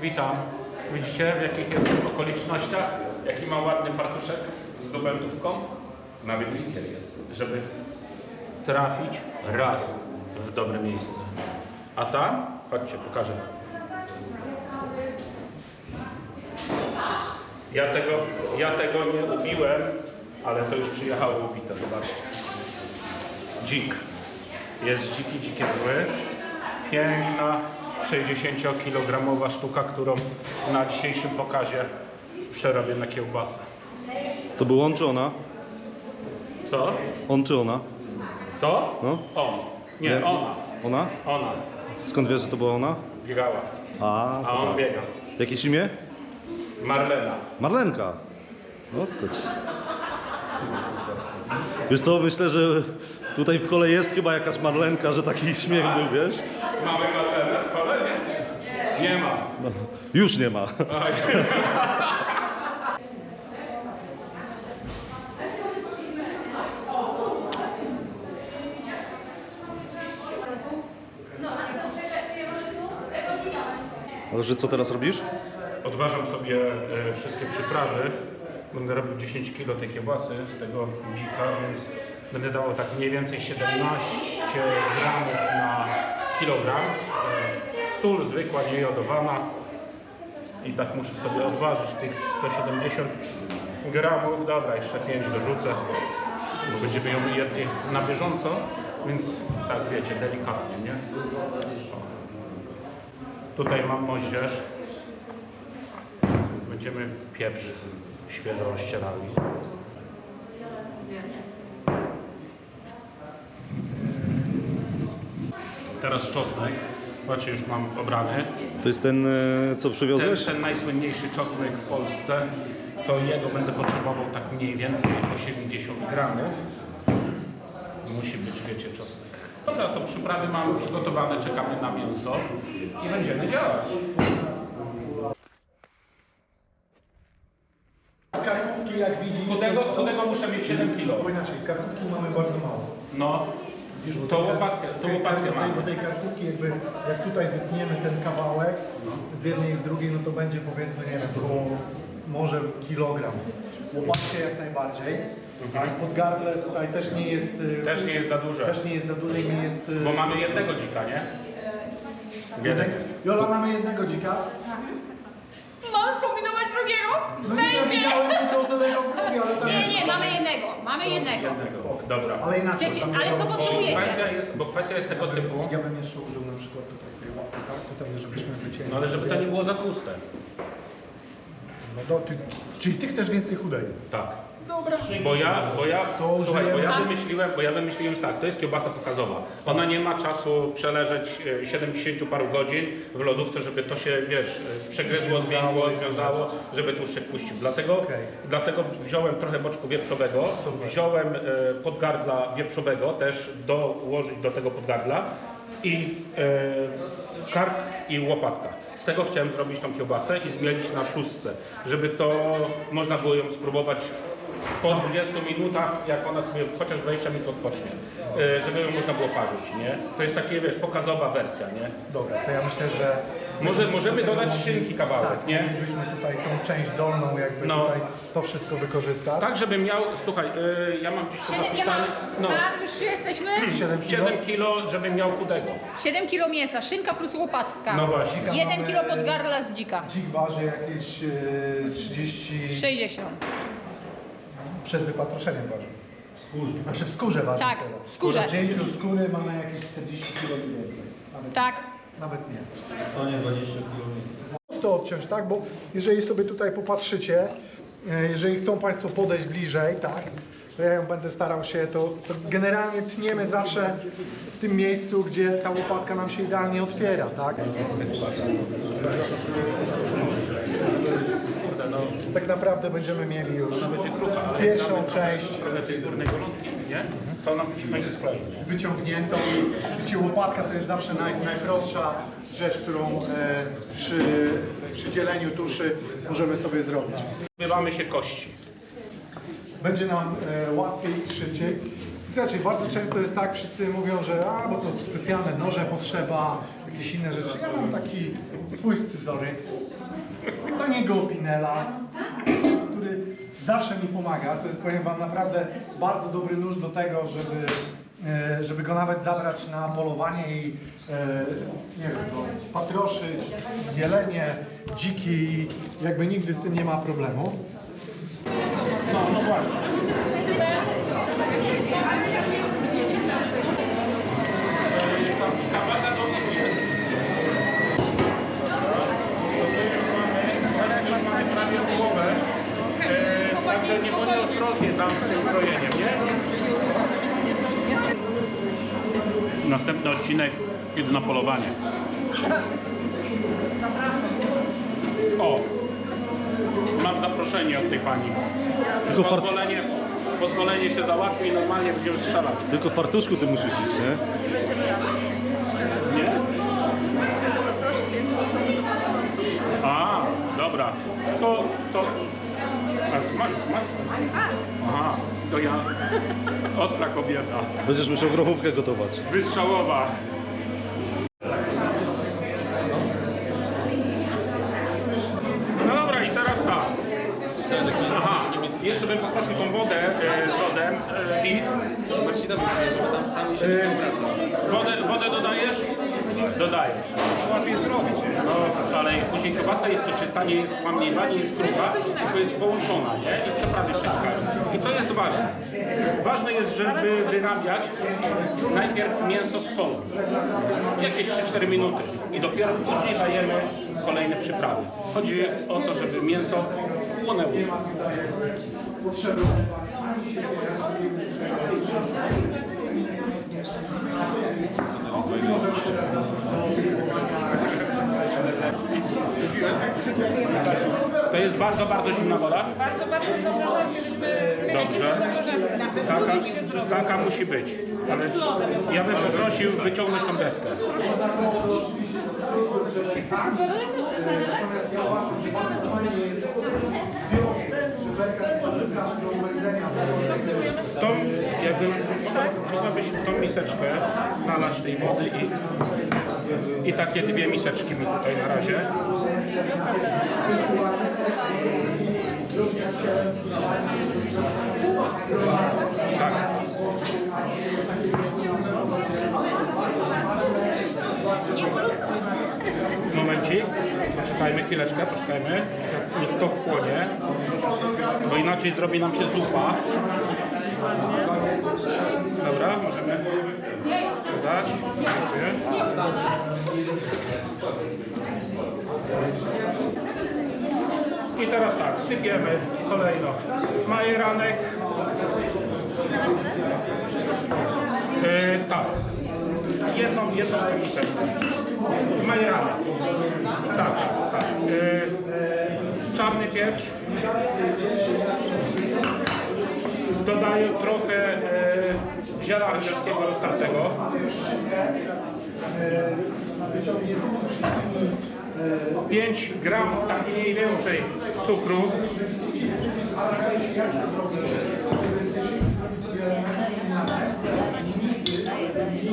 Witam. Widzicie w jakich jestem okolicznościach? Jaki mam ładny fartuszek z dubeltówką? Nawet wizjer jest, żeby trafić raz w dobre miejsce. A tam? Chodźcie, pokażę. Ja tego, ja tego nie ubiłem, ale to już przyjechało ubite, zobaczcie. Dzik. Jest dziki, dzikie zły. Piękna 60-kilogramowa sztuka, którą na dzisiejszym pokazie przerobię na kiełbasę. To był on czy ona? Co? On czy ona? To? No. On. Nie, Nie. ona. Ona? Ona. Skąd wiesz, że to była ona? Biegała. A, A on tak. biega. Jakieś imię? Marlena. Marlenka. No to ci. Wiesz co, myślę, że tutaj w kole jest chyba jakaś Marlenka, że taki śmiech był, wiesz? Mamy Marlenę w kole? Nie. Ma. No, już nie ma. Oj. Ale że co teraz robisz? Odważam sobie e, wszystkie przyprawy. Będę robił 10 kg tej kiełbasy z tego dzika, więc będę dawał tak mniej więcej 17 gramów na kilogram. E, Sól zwykła, niejodowana. I tak muszę sobie odważyć tych 170 gramów. Dobra, jeszcze 5 dorzucę, bo będziemy ją jedli na bieżąco, więc tak wiecie, delikatnie, nie? Tutaj mam moździerz. Będziemy pieprz świeżo rozcierali. Teraz czosnek. Zobaczcie, już mam obrany. To jest ten, e, co Ten, przywiozłeś? ten najsłynniejszy czosnek w Polsce, to jego będę potrzebował tak mniej więcej 80 gramów. Musi być, wiecie, czosnek. Dobra, to przyprawy mamy przygotowane, czekamy na mięso i będziemy działać. Karkówki, jak widzisz, Chudego, chudego muszę mieć 7 kg. bo inaczej, karkówki mamy bardzo mało. No, to łopatkę, to tej- łopatkę mamy. Bo tej karkówki jakby, jak tutaj wytniemy ten kawałek z jednej i z drugiej, no to będzie powiedzmy, nie wiem, około może kilogram. Łopatkę jak najbardziej. Tak, podgardle tutaj też nie jest... y, Też nie jest za duże. Też nie jest za duże i nie jest... y, Bo mamy jednego dzika, nie? jednego. Jola, mamy jednego dzika. Mam skombinować drugiego? No nie, Będzie! widziałem tylko co tego drugi, ale tam... Nie, nie, mamy jednego, mamy jednego. Dobra. Ale inaczej. Chcecie, tam ale co Bo potrzebujecie? kwestia jest, bo kwestia jest tego typu, Ja bym jeszcze użył na przykład tutaj tej łapy, tak? Tutaj, żebyśmy wycięli. no ale żeby to nie było za tłuste. No do, ty, czyli ty chcesz więcej chudej? Tak. Dobra. Bo ja, bo ja, To słuchaj, bo ja wymyśliłem, bo ja wymyśliłem tak, to jest kiełbasa pokazowa. Ona nie ma czasu przeleżeć e, 70 paru godzin w lodówce, żeby to się, wiesz, e, przegryzło, zwięgło, związało, żeby tłuszczyk puścił. Dlatego, Okej. dlatego wziąłem trochę boczku wieprzowego, wziąłem e, podgardla wieprzowego też dołożyć do tego podgardla i e, kark i łopatka. Z tego chciałem zrobić tą kiełbasę i zmielić na szóstce, żeby to można było ją spróbować po 20 minutach, jak ona sobie chociaż 20 minut odpocznie, e, żeby ją można było parzyć, nie? To jest takie, wiesz, pokazowa wersja, nie? Dobra, to ja myślę, że... Może- możemy dodać mogli- szynki kawałek, tak, nie? Moglibyśmy tutaj tą część dolną jakby No. tutaj to wszystko wykorzystać. Tak, żebym miał, słuchaj, e, ja mam gdzieś to Siedem, ja mam, no, mam, już jesteśmy. 7 kilo. 7 kilo, żebym miał chudego. 7 kilo mięsa, szynka plus łopatka. No właśnie. 1 mamy- kilo podgardla z dzika. Dzik waży jakieś e, 30... 60. Przed wypatroszeniem waży. Znaczy w skórze waży. Tak, teraz. w skórze. W cięciu skóry mamy jakieś 40 kg i więcej. Nawet, Tak. Nawet nie. to odciąć, tak? Bo jeżeli sobie tutaj popatrzycie, e, jeżeli chcą Państwo podejść bliżej, tak? To ja ją będę starał się, to, to generalnie tniemy zawsze w tym miejscu, gdzie ta łopatka nam się idealnie otwiera, tak? No, Tak naprawdę będziemy mieli już pierwszą część trochę tej górnej golonki, nie? To ona musi fajnie wyciągniętą. Wiecie, łopatka to jest zawsze naj, najprostsza rzecz, którą e, przy, przy dzieleniu tuszy możemy sobie zrobić. Zbywamy się kości. będzie nam e, łatwiej i szybciej. Znaczy, bardzo często jest tak, wszyscy mówią, że a, bo to specjalne noże potrzeba, jakieś inne rzeczy. Ja mam taki swój scyzoryk, taniego Opinela, który zawsze mi pomaga. To jest, powiem Wam, naprawdę bardzo dobry nóż do tego, żeby, e, żeby go nawet zabrać na polowanie i e, nie wiem, go patroszyć, jelenie, dziki, jakby nigdy z tym nie ma problemu. No, no właśnie. Ta waga to nie jest. Ale już mamy prawie połowę. E, Także nie bądź ostrożnie tam z tym krojeniem, nie? Następny odcinek idę na polowanie. O! Mam zaproszenie od tej pani. Tylko, Pozwolenie, pozwolenie się załatwi i normalnie będziemy strzelać. tylko w fartuszku ty musisz iść, nie? Nie? A, dobra. To, to... A, masz, masz? Aha, to ja... Ostra kobieta. Będziesz musiał grochówkę gotować. Wystrzałowa. No dobra, i teraz tak. Aha, jeszcze bym poprosił tą wodę e, z lodem. E, I Marcinowi żeby tam stał i się obracał. wodę, wodę dodajesz? Dodajesz. Łatwiej zrobić. No, ale później kiełbasa jest to czysta, nie jest łamliwa, nie jest krucha, tylko jest połączona, nie? I przeprawy przenikają. I co jest ważne? Ważne jest, żeby wyrabiać najpierw mięso z solą. Jakieś 3-4 minuty. I dopiero później dajemy kolejne przyprawy. Chodzi o to, żeby mięso płonęło. To jest bardzo, bardzo zimna woda? Bardzo, bardzo dobrze, żeby Dobrze. Taka, taka musi być. Ale ja bym poprosił wyciągnąć tą deskę. Tą, jakby, można by tą miseczkę nalać tej wody i, i takie dwie miseczki my tutaj na razie. Tak. Momencik, poczekajmy chwileczkę, poczekajmy, jak niech to wchłonie, bo inaczej zrobi nam się zupa. Dobra, możemy dodać. Dziękuję. I teraz tak, sypiemy kolejno majeranek. E, tak. Jedną, jedną miseczkę. Majeranek. Tak. E, czarny pieprz. Dodaję trochę e, ziela angielskiego roztartego. 5 gram tak mniej więcej cukru.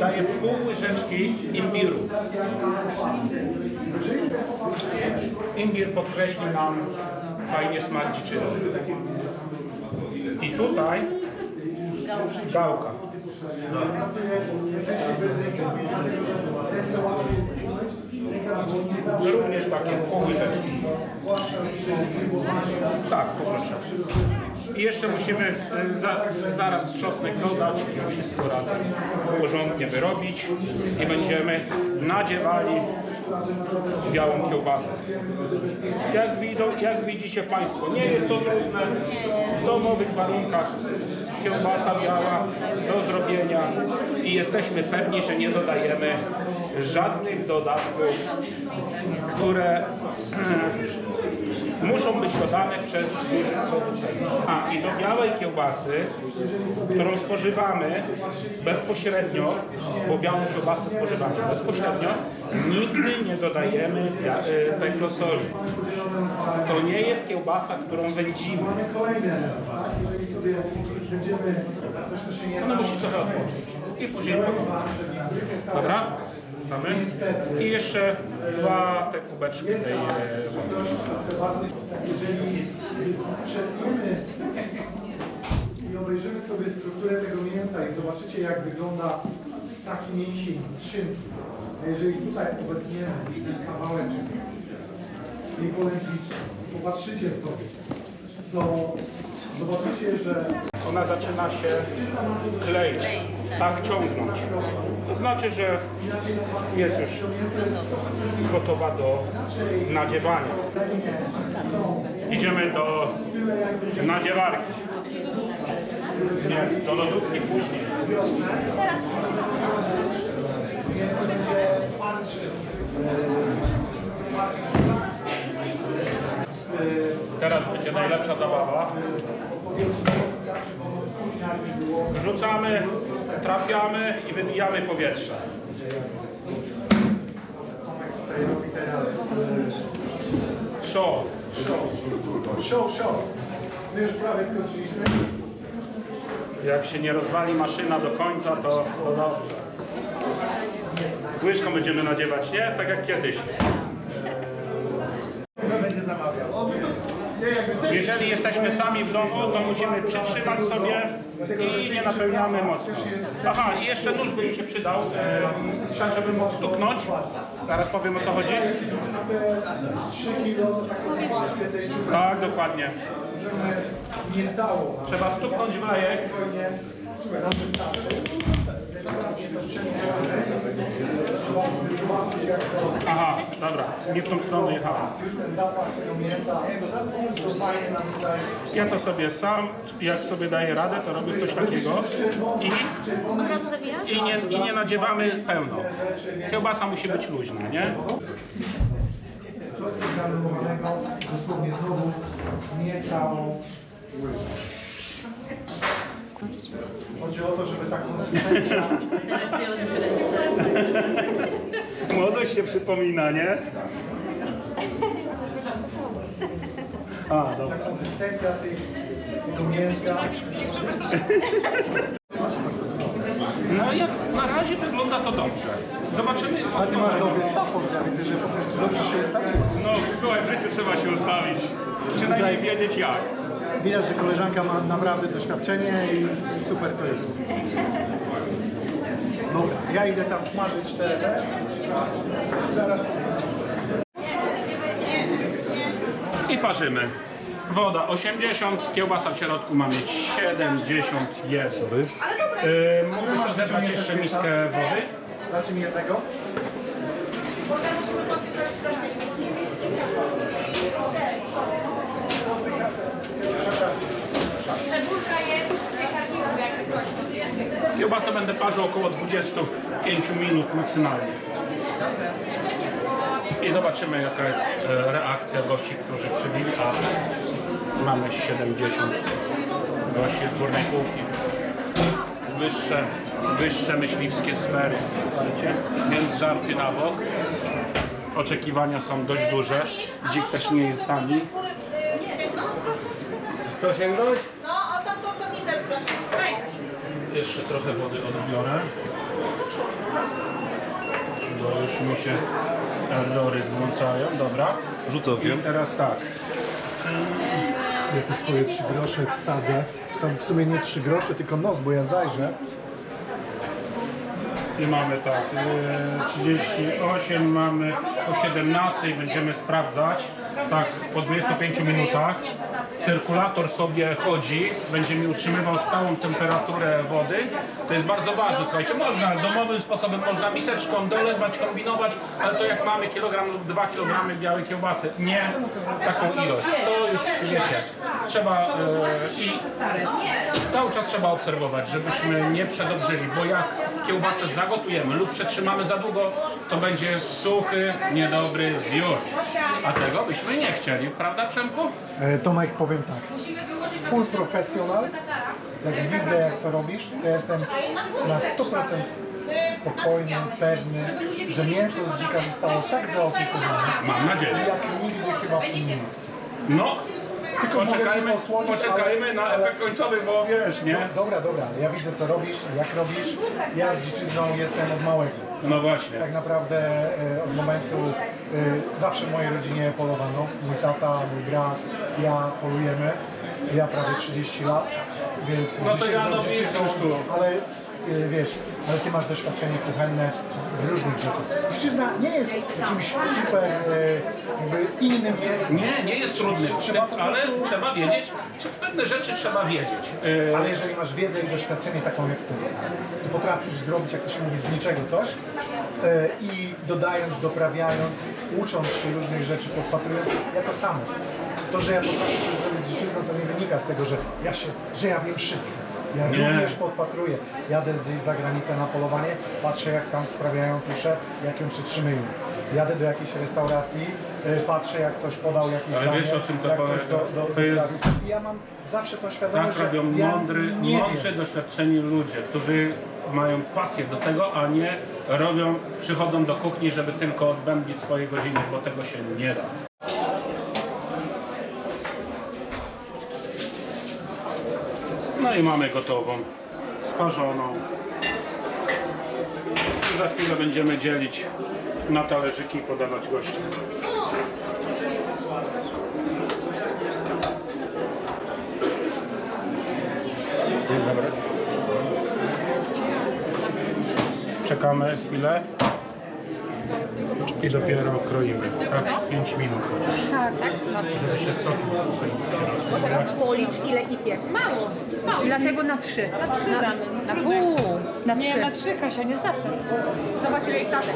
Daję pół łyżeczki imbiru. Imbir podkreśli nam fajnie smak dziczyny. I tutaj gałka. Również takie pół łyżeczki. Tak, poproszę. I jeszcze musimy e, za, zaraz czosnek dodać i wszystko razem porządnie wyrobić i będziemy nadziewali białą kiełbasę. Jak, widzą, jak widzicie Państwo, nie jest to trudne. W domowych warunkach kiełbasa biała do zrobienia i jesteśmy pewni, że nie dodajemy żadnych dodatków, które muszą być dodane przez dużych producentów. A i do białej kiełbasy, którą spożywamy bezpośrednio, bo białą kiełbasę spożywamy bezpośrednio, nigdy nie dodajemy y, pekrosoli. To nie jest kiełbasa, którą wędzimy. Sobie będziemy troszkę się nie Ona musi trochę odpocząć. I później Dobra? Wrzucamy. I jeszcze dwa te kubeczki tej e, wody. bardzo, jeżeli przetniemy i obejrzymy sobie strukturę tego mięsa i zobaczycie jak wygląda taki mięsień z szynki. A jeżeli tutaj obetniemy ten kawałeczek tej polędwiczki, popatrzycie sobie, to zobaczycie, że Ona zaczyna się kleić, tak ciągnąć. To znaczy, że jest już gotowa do nadziewania. Idziemy do nadziewarki. Nie, do lodówki później. twardszyć. Teraz będzie najlepsza zabawa. Rzucamy, trafiamy i wybijamy powietrze. E, Show. show. Show, show. My już prawie skończyliśmy. Jak się nie rozwali maszyna do końca, to, to dobrze. Łyżką będziemy nadziewać, nie? Tak jak kiedyś. Jeżeli jesteśmy sami w domu, to musimy przytrzymać sobie i nie napełniamy mocno. Aha, i jeszcze nóż by mi się przydał, e, żeby mógł stuknąć. Zaraz powiem o co chodzi. na te 3 kilo Tak, dokładnie. Trzeba stuknąć w. Aha, dobra, nie w tą stronę jechałem. Ja to sobie sam, jak sobie daję radę, to robię coś takiego i, i, nie, i nie nadziewamy pełno. Kiełbasa musi być luźna, nie? Czosnku granulowanego, dosłownie znowu nie całą łyżkę. Chodzi o to, żeby ta konsystencja Teraz się odkręcę. Młodość się przypomina, nie? A, dobra. ta konsystencja tego mięska No jak na razie wygląda to dobrze. Zobaczymy. A ty masz dobry support, ja widzę, że dobrze się ustawił. No słuchaj, w życiu trzeba się ustawić. Przynajmniej wiedzieć jak. Widać, że koleżanka ma naprawdę doświadczenie i super to jest. Dobra, ja idę tam smażyć te. Zaraz I parzymy. Woda 80, kiełbasa w środku ma mieć 70, jest. Yy, mógłbyś odebrać jeszcze miskę wody? Dacie mi jednego? Cebulka jest, piekarników jakby coś. Kiełbasę będę parzył około 25 minut maksymalnie. I zobaczymy jaka jest e, reakcja gości, którzy przybili, a mamy 70 gości z górnej półki. Wyższe, wyższe myśliwskie sfery. Słuchajcie? Więc żarty na bok. Oczekiwania są dość duże. Dzik też nie jest tani. Co sięgnąć? No, o tamtą tablicę proszę. Jeszcze trochę wody odbiorę. Bo już mi się errory włączają. Dobra. Rzucę I okiem. teraz tak. Ja tu swoje trzy grosze wsadzę. Są w sumie nie trzy grosze, tylko nos, bo ja zajrzę. I mamy tak. e, 38 mamy o 17 będziemy sprawdzać. Tak, po 25 minutach. Cyrkulator sobie chodzi, będzie mi utrzymywał stałą temperaturę wody. To jest bardzo ważne, słuchajcie, można domowym sposobem, można miseczką dolewać, kombinować, ale to jak mamy kilogram lub 2 kg białej kiełbasy, nie taką ilość. To już wiecie, trzeba e, i cały czas trzeba obserwować, żebyśmy nie przedobrzyli, bo jak kiełbasę zagotujemy lub przetrzymamy za długo, to będzie suchy, niedobry wiór. A tego byśmy nie chcieli, prawda Przemku? E, Tomek, powiem tak. Full professional. Jak widzę, jak to robisz, to jestem na 100% spokojny, pewny, że mięso z dzika zostało tak zaopiekowane, Mam nadzieję. jak nigdy chyba w tym miejscu. No, Tylko Poczekajmy, poczekajmy ale- na ale- efekt końcowy, bo wiesz, nie? Dobra, dobra, ja widzę co robisz, jak robisz. Ja z dziczyzną jestem od małego. No właśnie. Tak naprawdę e, od momentu e, zawsze w mojej rodzinie polowano. Mój tata, mój brat, ja polujemy. Ja prawie 30 lat, więc No to ja no ale e, wiesz, ale ty masz doświadczenie kuchenne w różnych rzeczach. Dziczyzna nie jest jakimś super e, jakby innym miejscem. Nie, nie jest trudny, Trzeba ale trzeba wiedzieć, pewne rzeczy trzeba wiedzieć. E, Ale jeżeli masz wiedzę i doświadczenie taką jak ty, to potrafisz zrobić, jak to się mówi, z niczego coś i dodając, doprawiając, ucząc się różnych rzeczy, podpatrując, ja to samo. To, że ja potrafię dziczyzną, to nie wynika z tego, że ja, się, że ja wiem wszystko. Ja Nie. również podpatruję. Jadę gdzieś za granicę na polowanie, patrzę jak tam sprawiają tuszę, jak ją przytrzymują. Jadę do jakiejś restauracji, e, patrzę jak ktoś podał jakieś Ale danie, wiesz, o czym to polega? do, do, To jest-. I ja mam zawsze tą świadomość, tak robią ja mądry, nie mądrzy, wiem. doświadczeni ludzie, którzy mają pasję do tego, a nie robią, przychodzą do kuchni, żeby tylko odbębnić swoje godziny, bo tego się nie da. I mamy gotową, sparzoną. Za chwilę będziemy dzielić na talerzyki i podawać gościom. Czekamy chwilę i dopiero kroimy. Tak? 5 minut chociaż. Tak, tak. Żeby się soki Bo teraz policz ile ich jest. Mało. Mało. Dlatego na trzy. Na trzy damy. Na pół. Na trzy. Nie, na trzy Kasia, nie zawsze. Zobacz ile jest tatek.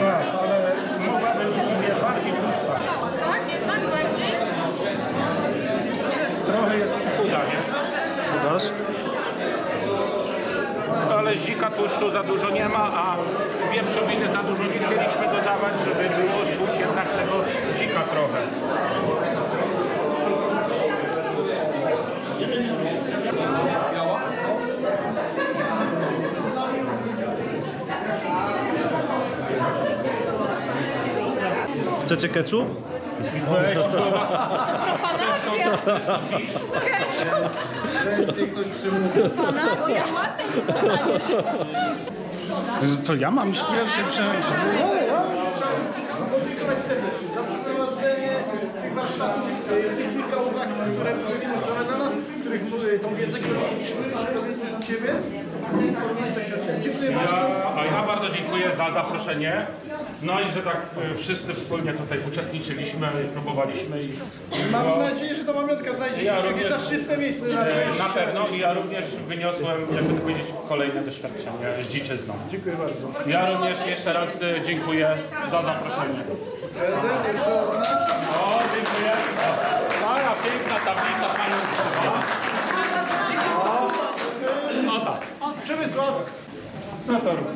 Tak, ale mogłabym je bardziej pusta. Trochę jest przychuda, nie? Z dzika tłuszczu za dużo nie ma, a wieprzowiny za dużo nie chcieliśmy dodawać, żeby było czuć jednak tego dzika trochę. Chcecie ketchup? Weź, to was Profanacja. Wreszcie ktoś przymówił. Profanacja. Co, ja mam iść pierwszy serdecznie za przeprowadzenie tych warsztatów, e, tych kilka uwag, które były dla nas, których e, tą wiedzę, którą mieliśmy, od Ciebie. Dziękuję bardzo. Ja, a ja bardzo dziękuję za zaproszenie. No i że tak e, wszyscy wspólnie tutaj uczestniczyliśmy, próbowaliśmy i Mam nadzieję, że ta pamiątka znajdzie Ja jakieś również- zaszczytne miejsce na e, na pewno i ja również wyniosłem, jakby to powiedzieć, kolejne doświadczenie z dziczyzną. Dziękuję bardzo. Ja również jeszcze raz e, dziękuję za zaproszenie. Prezent jeszcze. O, dziękuję. Taka piękna tablica pamiątkowa. O, No tak. Przemysław. No to rób.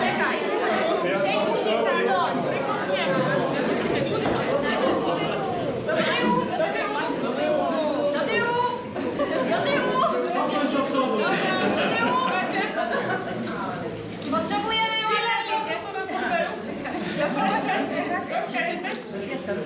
Czekaj. Część musi kradnąć. Potrzebujemy ładowania. Jestem.